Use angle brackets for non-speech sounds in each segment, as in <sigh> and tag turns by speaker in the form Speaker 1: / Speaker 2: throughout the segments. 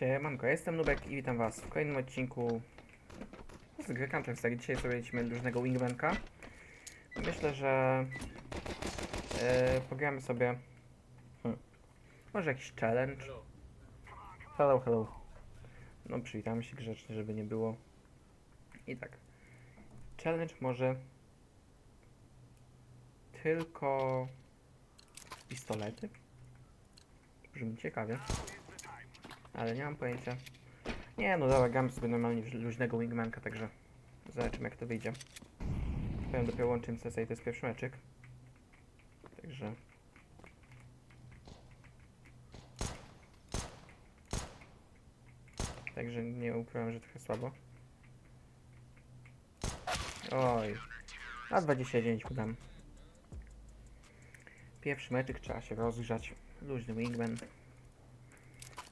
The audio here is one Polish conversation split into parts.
Speaker 1: Siemanko, jestem Nubek i witam was w kolejnym odcinku z gry Counter Strike. Dzisiaj sobie lecimy różnego wingmanka. Myślę, że e, pogramy sobie hmm, może jakiś challenge. Hello, hello. No przywitamy się grzecznie, żeby nie było. I tak. Challenge może tylko pistolety. Brzmi ciekawie. Ale nie mam pojęcia. Nie, no dobra, gramy sobie normalnie luźnego wingmanka, także zobaczymy jak to wyjdzie. Powiem dopiero łączymy sesję i to jest pierwszy meczyk. Także... Także nie ukrywam, że trochę słabo. Oj. A 29 udam. Pierwszy meczyk trzeba się rozgrzać. Luźny wingman.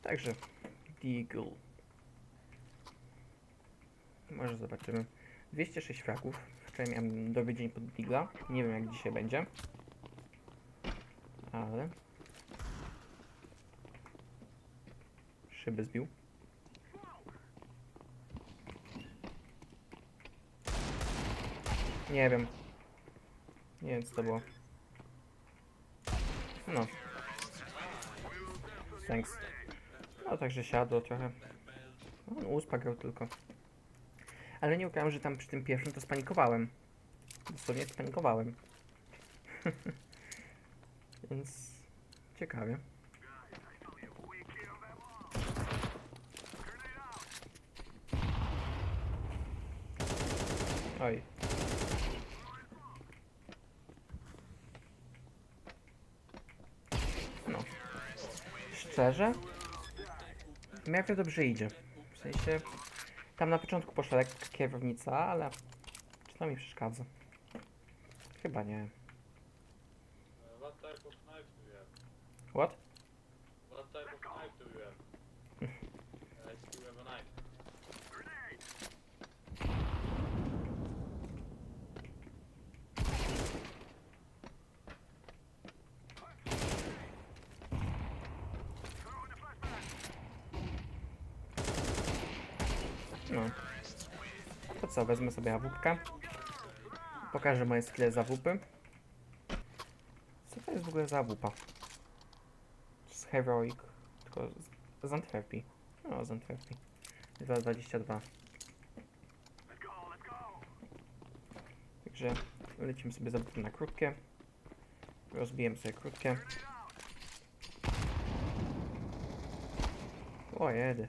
Speaker 1: Także Deagle. Może zobaczymy. 206 fragów. Wczoraj miałem dobry dzień pod Digla. Nie wiem jak dzisiaj będzie. Ale... Szyby zbił. Nie wiem. Nie wiem co to było. No. Thanks. No także siadło trochę. No, uspagał tylko. Ale nie ukrywam, że tam przy tym pierwszym to spanikowałem. Dosłownie spanikowałem. <laughs> Więc ciekawie. Oj. No. Szczerze? Miałem to dobrze idzie. W sensie, tam na początku poszła lekka kierownica, ale czy to mi przeszkadza? Chyba nie.
Speaker 2: Uh,
Speaker 1: No. To co, wezmę sobie awupkę. Pokażę moje skille z awupy. Co to jest w ogóle za awupa? Z Heroic, tylko z, z. No, z Antwerpii. 2.22. Także lecimy sobie z awupy na krótkie. Rozbijemy sobie krótkie. O, jedy.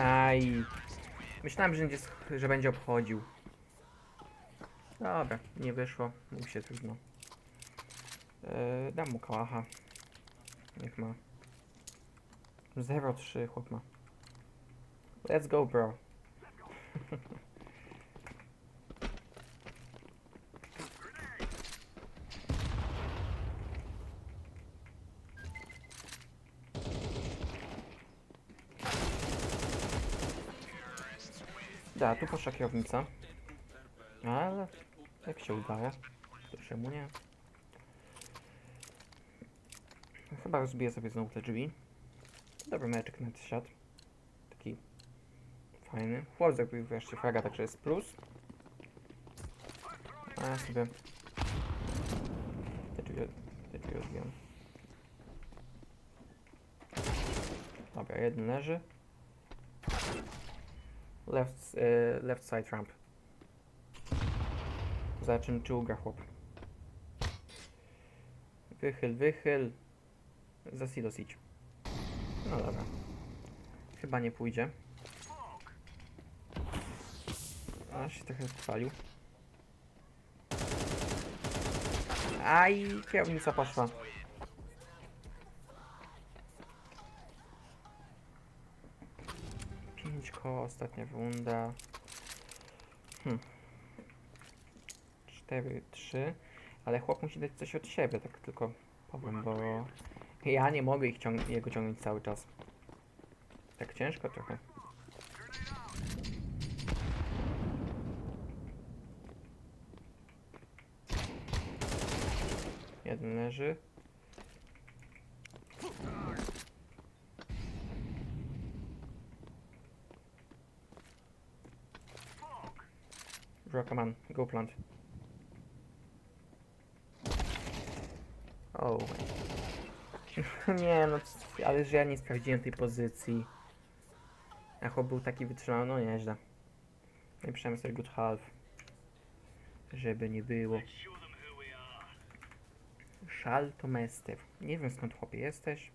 Speaker 1: Aj. Myślałem, że będzie, że będzie obchodził. Dobra, nie wyszło. Mu się trudno. Eee, dam mu kałacha. Niech ma. 0-3 chłop ma. Let's go, bro. <laughs> Da, tu poszła kierownica. Ale jak się udaje, to czemu nie? Chyba rozbiję sobie znowu te drzwi. Dobry meczek na siat. Taki fajny. Chłop zrobił wreszcie fraga, także jest plus. A ja sobie te drzwi, te drzwi. Dobra, jeden leży. Left, e, left side ramp. Zobaczymy czy ugra chłop. Wychyl, wychyl. Za silos idź. No dobra. Chyba nie pójdzie. A się trochę chwalił. Aj, kierownica poszła. Pięć koło, ostatnia runda. Hm. Cztery, trzy. Ale chłop musi dać coś od siebie, tak tylko powiem, bo ja nie mogę ich ciąg jego ciągnąć cały czas. Tak ciężko trochę. Jeden leży. Come on, go plant. Oh. <laughs> nie no, ale że ja nie sprawdziłem tej pozycji. A chłop był taki wytrzymały, no nieźle. Napiszemy sobie good half. Żeby nie było. Szal to mester. Nie wiem skąd chłopie jesteś.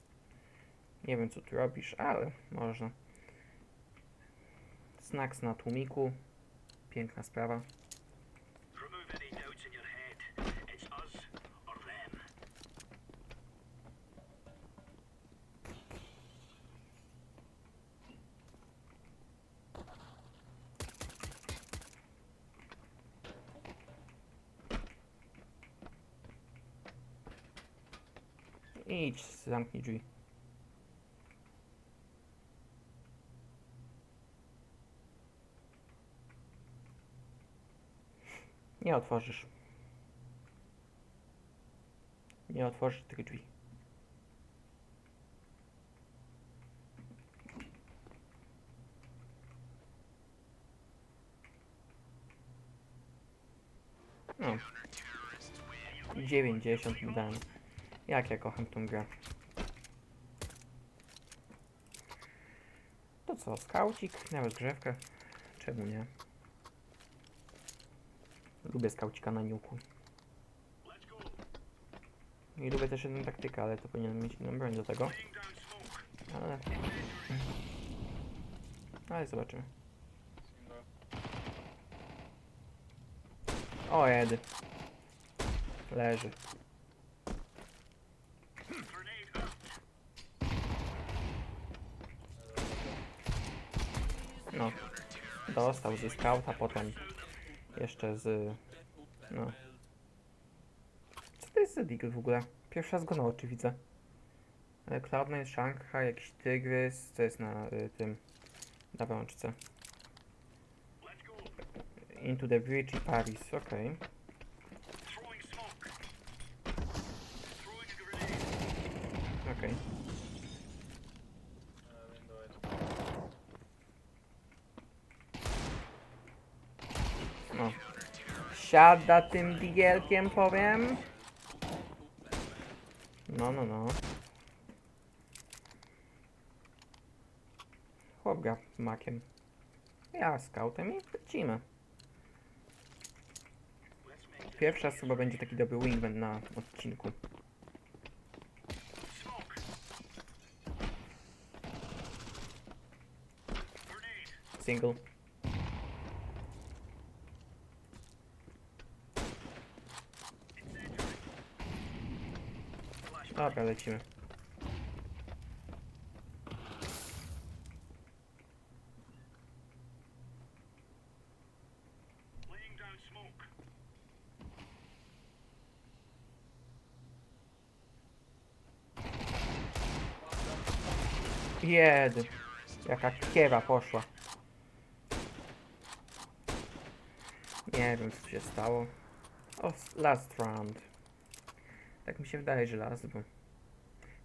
Speaker 1: Nie wiem co tu robisz, ale można. Snacks na tłumiku. Piękna sprawa. Idź, zamknij drzwi. Nie otworzysz. Nie otworzysz tych drzwi. No. 90 mi dałem. Jak ja kocham tą grę. To co, skaucik, nawet grzewkę. Czemu nie? Lubię skaucika na niuku. I lubię też jedną taktykę, ale to powinienem mieć inną broń do tego. Ale... Ale zobaczymy. O, jedy. Leży. No. Dostał ze skauta, potem jeszcze z... No. Co to jest za deagle w ogóle? Pierwszy raz go na oczy widzę. E, Cloud9, Shanghai, jakiś tygrys, co jest na y, tym... Na rączce. Into the Bridge i Paris, okej.
Speaker 3: Throwing
Speaker 1: Siada tym digielkiem, powiem. No, no, no. Chłop gra makiem. Ja scoutem i lecimy. Pierwszy raz chyba będzie taki dobry wingman na odcinku. Single. Dobra, lecimy. Jedy. Jaka kiewa poszła. Nie wiem co się stało. O, last round. Tak mi się wydaje, że last, bo...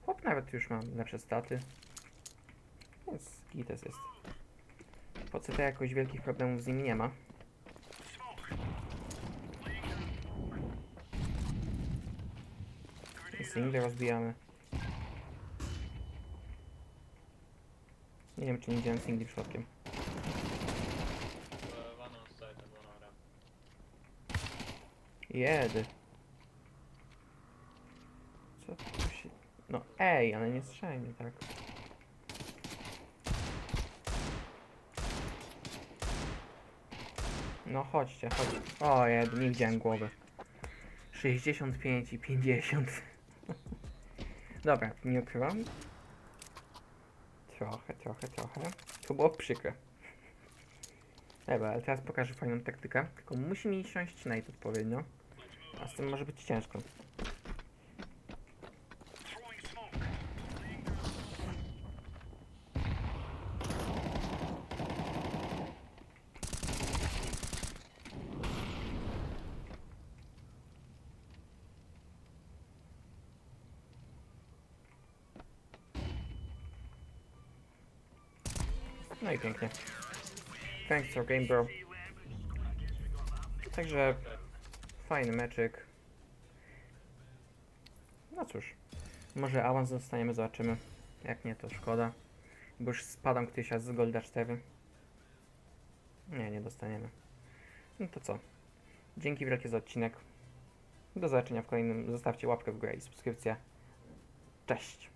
Speaker 1: Chłop nawet już ma lepsze staty. Więc gites jest. Po co to jakoś wielkich problemów z nim nie ma. Single rozbijamy. Nie wiem czy nie widziałem singli przypadkiem. Jedy. Co tu się... No ej, ale nie strzelaj tak. No chodźcie, chodźcie. O jedy, nie widziałem głowy. 65 i 50. <laughs> Dobra, nie ukrywam. Trochę, trochę, trochę. To było przykre. Dobra, ale teraz pokażę fajną taktykę. Tylko musi mi siąść Nate odpowiednio. A z tym może być ciężko. No i pięknie. Thanks for game, bro. Także fajny meczyk. No cóż, może awans dostaniemy, zobaczymy. Jak nie, to szkoda. Bo już spadam raz z Golda 4. Nie, nie dostaniemy. No to co? Dzięki wielkie za odcinek. Do zobaczenia w kolejnym. Zostawcie łapkę w górę i subskrypcję. Cześć!